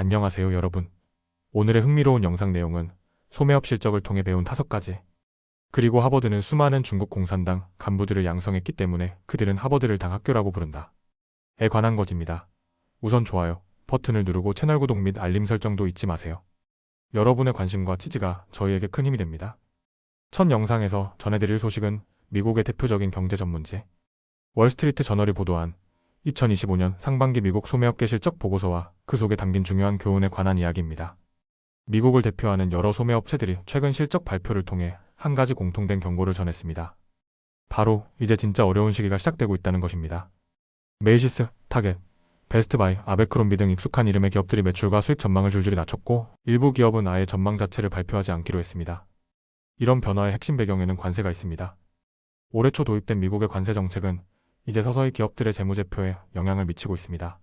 안녕하세요 여러분. 오늘의 흥미로운 영상 내용은 소매업 실적을 통해 배운 다섯 가지. 그리고 하버드는 수많은 중국 공산당 간부들을 양성했기 때문에 그들은 하버드를 당 학교라고 부른다. 에 관한 것입니다. 우선 좋아요 버튼을 누르고 채널 구독 및 알림 설정도 잊지 마세요. 여러분의 관심과 지지가 저희에게 큰 힘이 됩니다. 첫 영상에서 전해드릴 소식은 미국의 대표적인 경제 전문지 월스트리트 저널이 보도한 2025년 상반기 미국 소매업계 실적 보고서와 그 속에 담긴 중요한 교훈에 관한 이야기입니다. 미국을 대표하는 여러 소매업체들이 최근 실적 발표를 통해 한 가지 공통된 경고를 전했습니다. 바로 이제 진짜 어려운 시기가 시작되고 있다는 것입니다. 메이시스, 타겟, 베스트바이, 아베크롬비 등 익숙한 이름의 기업들이 매출과 수익 전망을 줄줄이 낮췄고 일부 기업은 아예 전망 자체를 발표하지 않기로 했습니다. 이런 변화의 핵심 배경에는 관세가 있습니다. 올해 초 도입된 미국의 관세 정책은 이제 서서히 기업들의 재무제표에 영향을 미치고 있습니다.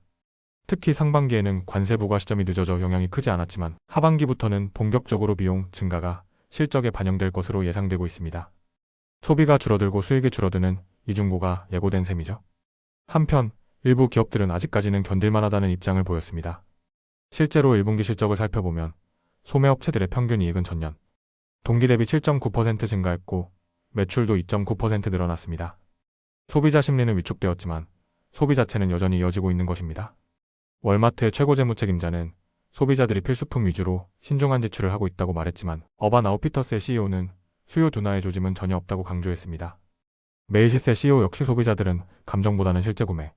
특히 상반기에는 관세 부과 시점이 늦어져 영향이 크지 않았지만 하반기부터는 본격적으로 비용 증가가 실적에 반영될 것으로 예상되고 있습니다. 소비가 줄어들고 수익이 줄어드는 이중고가 예고된 셈이죠. 한편 일부 기업들은 아직까지는 견딜만하다는 입장을 보였습니다. 실제로 1분기 실적을 살펴보면 소매업체들의 평균 이익은 전년 동기 대비 7.9% 증가했고 매출도 2.9% 늘어났습니다. 소비자 심리는 위축되었지만 소비 자체는 여전히 이어지고 있는 것입니다. 월마트의 최고 재무 책임자는 소비자들이 필수품 위주로 신중한 지출을 하고 있다고 말했지만 어반 아웃피터스의 CEO는 수요 둔화의 조짐은 전혀 없다고 강조했습니다. 메이시스의 CEO 역시 소비자들은 감정보다는 실제 구매,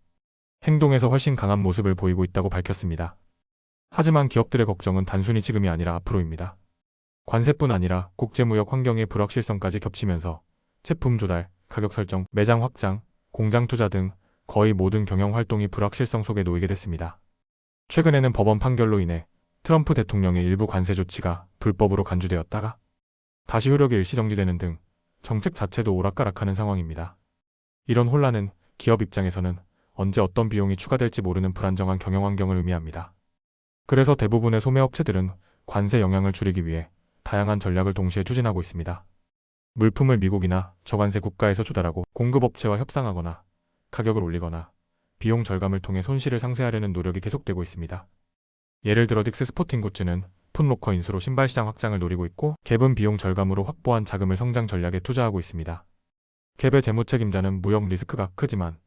행동에서 훨씬 강한 모습을 보이고 있다고 밝혔습니다. 하지만 기업들의 걱정은 단순히 지금이 아니라 앞으로입니다. 관세뿐 아니라 국제무역 환경의 불확실성까지 겹치면서 제품 조달, 가격 설정, 매장 확장, 공장 투자 등 거의 모든 경영 활동이 불확실성 속에 놓이게 됐습니다. 최근에는 법원 판결로 인해 트럼프 대통령의 일부 관세 조치가 불법으로 간주되었다가 다시 효력이 일시 정지되는 등 정책 자체도 오락가락하는 상황입니다. 이런 혼란은 기업 입장에서는 언제 어떤 비용이 추가될지 모르는 불안정한 경영 환경을 의미합니다. 그래서 대부분의 소매업체들은 관세 영향을 줄이기 위해 다양한 전략을 동시에 추진하고 있습니다. 물품을 미국이나 저관세 국가에서 조달하고 공급업체와 협상하거나 가격을 올리거나 비용 절감을 통해 손실을 상쇄하려는 노력이 계속되고 있습니다. 예를 들어 딕스 스포팅 굿즈는 풋로커 인수로 신발 시장 확장을 노리고 있고 갭은 비용 절감으로 확보한 자금을 성장 전략에 투자하고 있습니다. 갭의 재무 책임자는 무역 리스크가 크지만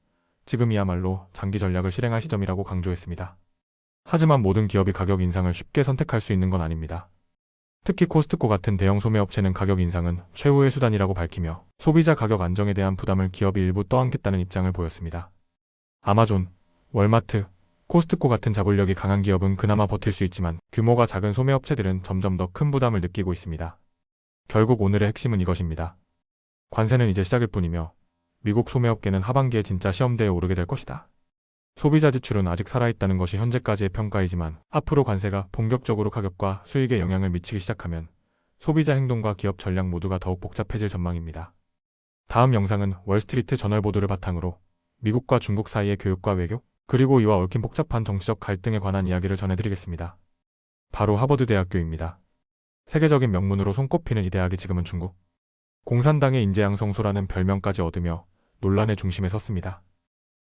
지금이야말로 장기 전략을 실행할 시점이라고 강조했습니다. 하지만 모든 기업이 가격 인상을 쉽게 선택할 수 있는 건 아닙니다. 특히 코스트코 같은 대형 소매업체는 가격 인상은 최후의 수단이라고 밝히며 소비자 가격 안정에 대한 부담을 기업이 일부 떠안겠다는 입장을 보였습니다. 아마존, 월마트, 코스트코 같은 자본력이 강한 기업은 그나마 버틸 수 있지만 규모가 작은 소매업체들은 점점 더 큰 부담을 느끼고 있습니다. 결국 오늘의 핵심은 이것입니다. 관세는 이제 시작일 뿐이며 미국 소매업계는 하반기에 진짜 시험대에 오르게 될 것이다. 소비자 지출은 아직 살아있다는 것이 현재까지의 평가이지만 앞으로 관세가 본격적으로 가격과 수익에 영향을 미치기 시작하면 소비자 행동과 기업 전략 모두가 더욱 복잡해질 전망입니다. 다음 영상은 월스트리트 저널 보도를 바탕으로 미국과 중국 사이의 교육과 외교, 그리고 이와 얽힌 복잡한 정치적 갈등에 관한 이야기를 전해드리겠습니다. 바로 하버드 대학교입니다. 세계적인 명문으로 손꼽히는 이 대학이 지금은 중국 공산당의 인재양성소라는 별명까지 얻으며 논란의 중심에 섰습니다.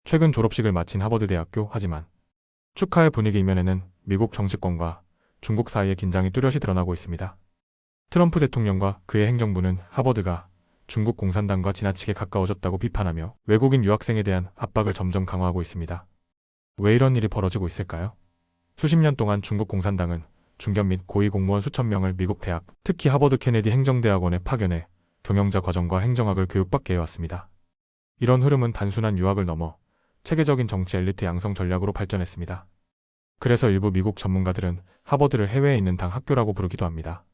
최근 졸업식을 마친 하버드 대학교 하지만 축하의 분위기 이면에는 미국 정치권과 중국 사이의 긴장이 뚜렷이 드러나고 있습니다. 트럼프 대통령과 그의 행정부는 하버드가 중국 공산당과 지나치게 가까워졌다고 비판하며 외국인 유학생에 대한 압박을 점점 강화하고 있습니다. 왜 이런 일이 벌어지고 있을까요? 수십 년 동안 중국 공산당은 중견 및 고위 공무원 수천 명을 미국 대학, 특히 하버드 케네디 행정대학원에 파견해 경영자 과정과 행정학을 교육받게 해왔습니다. 이런 흐름은 단순한 유학을 넘어 체계적인 정치 엘리트 양성 전략으로 발전했습니다. 그래서 일부 미국 전문가들은 하버드를 해외에 있는 당 학교라고 부르기도 합니다.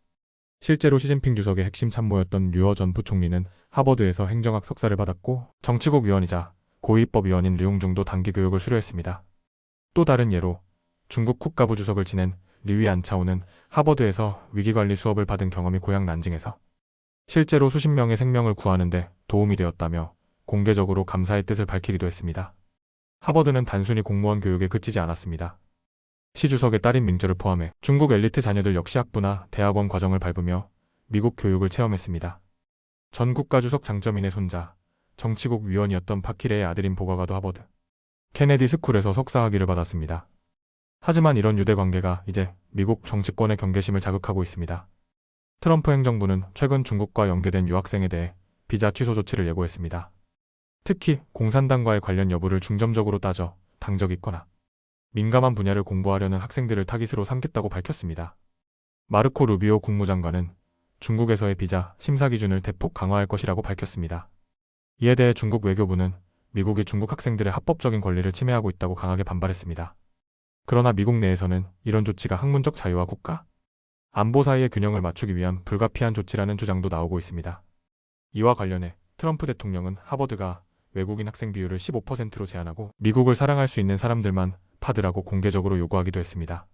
실제로 시진핑 주석의 핵심 참모였던 류어 전 부총리는 하버드에서 행정학 석사를 받았고 정치국 위원이자 고위법 위원인 류용중도 단기 교육을 수료했습니다. 또 다른 예로 중국 국가부 주석을 지낸 리위 안차오는 하버드에서 위기관리 수업을 받은 경험이 고향 난징에서 실제로 수십 명의 생명을 구하는데 도움이 되었다며 공개적으로 감사의 뜻을 밝히기도 했습니다. 하버드는 단순히 공무원 교육에 그치지 않았습니다. 시 주석의 딸인 민저를 포함해 중국 엘리트 자녀들 역시 학부나 대학원 과정을 밟으며 미국 교육을 체험했습니다. 전 국가 주석 장점인의 손자, 정치국 위원이었던 파키레의 아들인 보가가도 하버드, 케네디 스쿨에서 석사 학위를 받았습니다. 하지만 이런 유대 관계가 이제 미국 정치권의 경계심을 자극하고 있습니다. 트럼프 행정부는 최근 중국과 연계된 유학생에 대해 비자 취소 조치를 예고했습니다. 특히 공산당과의 관련 여부를 중점적으로 따져 당적 있거나 민감한 분야를 공부하려는 학생들을 타깃으로 삼겠다고 밝혔습니다. 마르코 루비오 국무장관은 중국에서의 비자 심사 기준을 대폭 강화할 것이라고 밝혔습니다. 이에 대해 중국 외교부는 미국이 중국 학생들의 합법적인 권리를 침해하고 있다고 강하게 반발했습니다. 그러나 미국 내에서는 이런 조치가 학문적 자유와 국가, 안보 사이의 균형을 맞추기 위한 불가피한 조치라는 주장도 나오고 있습니다. 이와 관련해 트럼프 대통령은 하버드가 외국인 학생 비율을 15%로 제한하고 미국을 사랑할 수 있는 사람들만 받으라고 공개적으로 요구하기도 했습니다.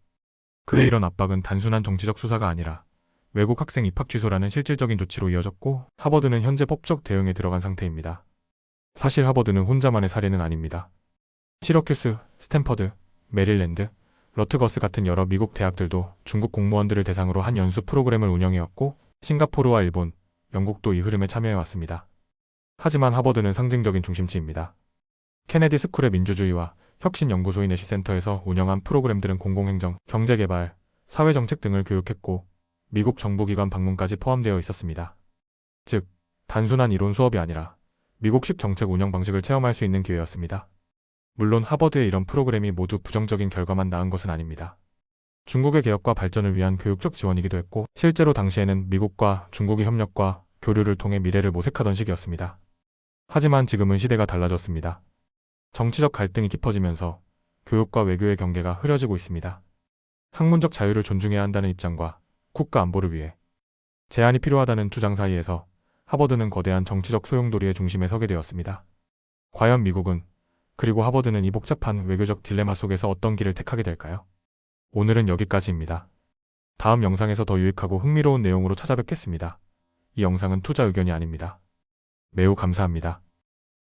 그의 이런 압박은 단순한 정치적 수사가 아니라 외국 학생 입학 취소라는 실질적인 조치로 이어졌고 하버드는 현재 법적 대응에 들어간 상태입니다. 사실 하버드는 혼자만의 사례는 아닙니다. 시러큐스, 스탠퍼드, 메릴랜드, 러트거스 같은 여러 미국 대학들도 중국 공무원들을 대상으로 한 연수 프로그램을 운영해왔고 싱가포르와 일본, 영국도 이 흐름에 참여해왔습니다. 하지만 하버드는 상징적인 중심지입니다. 케네디 스쿨의 민주주의와 혁신연구소인 내시센터에서 운영한 프로그램들은 공공행정, 경제개발, 사회정책 등을 교육했고 미국 정부기관 방문까지 포함되어 있었습니다. 즉, 단순한 이론 수업이 아니라 미국식 정책 운영 방식을 체험할 수 있는 기회였습니다. 물론 하버드의 이런 프로그램이 모두 부정적인 결과만 낳은 것은 아닙니다. 중국의 개혁과 발전을 위한 교육적 지원이기도 했고 실제로 당시에는 미국과 중국의 협력과 교류를 통해 미래를 모색하던 시기였습니다. 하지만 지금은 시대가 달라졌습니다. 정치적 갈등이 깊어지면서 교육과 외교의 경계가 흐려지고 있습니다. 학문적 자유를 존중해야 한다는 입장과 국가 안보를 위해 제한이 필요하다는 주장 사이에서 하버드는 거대한 정치적 소용돌이의 중심에 서게 되었습니다. 과연 미국은 그리고 하버드는 이 복잡한 외교적 딜레마 속에서 어떤 길을 택하게 될까요? 오늘은 여기까지입니다. 다음 영상에서 더 유익하고 흥미로운 내용으로 찾아뵙겠습니다. 이 영상은 투자 의견이 아닙니다. 매우 감사합니다.